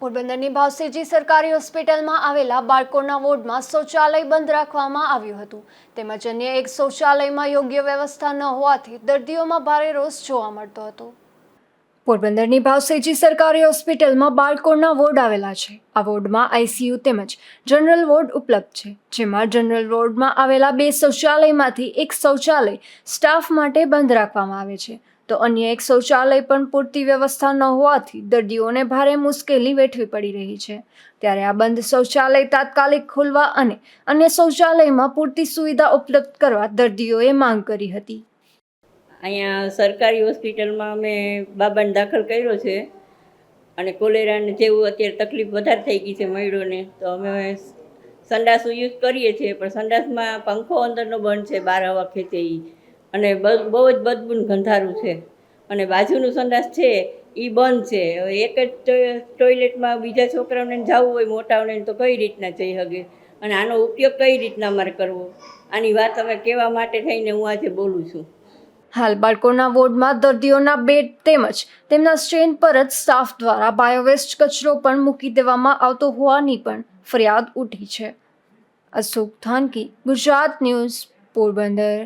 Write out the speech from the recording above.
પોરબંદરની ભાવસેજી સરકારી હોસ્પિટલમાં આવેલા બાળકોના વોર્ડમાં શૌચાલય બંધ રાખવામાં આવ્યું હતું. તેમજ અન્ય એક શૌચાલયમાં યોગ્ય વ્યવસ્થા ન હોવાથી દર્દીઓમાં ભારે રોષ જોવા મળતો હતો. પોરબંદરની ભાવસેજી સરકારી હોસ્પિટલમાં બાળકોના વોર્ડ આવેલા છે. આ વોર્ડમાં આઈસીયુ તેમજ જનરલ વોર્ડ ઉપલબ્ધ છે. જેમાં જનરલ વોર્ડમાં આવેલા બે શૌચાલયમાંથી એક શૌચાલય સ્ટાફ માટે બંધ રાખવામાં આવે છે. તો અન્ય એક શૌચાલય પણ પૂરતી વ્યવસ્થા ન હોવાથી દર્દીઓને ભારે મુશ્કેલી વેઠવી પડી રહી છે. ત્યારે આ બંધ શૌચાલય તાત્કાલિક ખોલવા અને અન્ય શૌચાલયમાં પૂરતી સુવિધા ઉપલબ્ધ કરવા દર્દીઓએ માંગ કરી હતી. અહીંયા સરકારી હોસ્પિટલમાં અમે બાબાને દાખલ કર્યો છે અને કોલેરાને જેવું અત્યારે તકલીફ વધારે થઈ ગઈ છે મહિડોને તો અમે સંડાસ યુઝ કરીએ છીએ, પણ સંડાસમાં પંખો અંદરનો બંધ છે, બહાર હવા ખેંચે અને બહુ જ બદબૂન ગંધારું છે. અને બાજુનું સંડાસ છે એ બંધ છે. હવે એક જ ટોયલેટમાં બીજા છોકરાઓને જવું હોય, મોટાઓને તો કઈ રીતના જઈ શકે અને આનો ઉપયોગ કઈ રીતના અમારે કરવો? આની વાત હવે કહેવા માટે થઈને હું આજે બોલું છું. હાલ બાળકોના વોર્ડમાં દર્દીઓના બેડ તેમજ તેમના સ્ટ્રેન પર જ સ્ટાફ દ્વારા બાયોવેસ્ટ કચરો પણ મૂકી દેવામાં આવતો હોવાની પણ ફરિયાદ ઉઠી છે. અશોક થાનકી ગુજરાત ન્યૂઝ, પોરબંદર.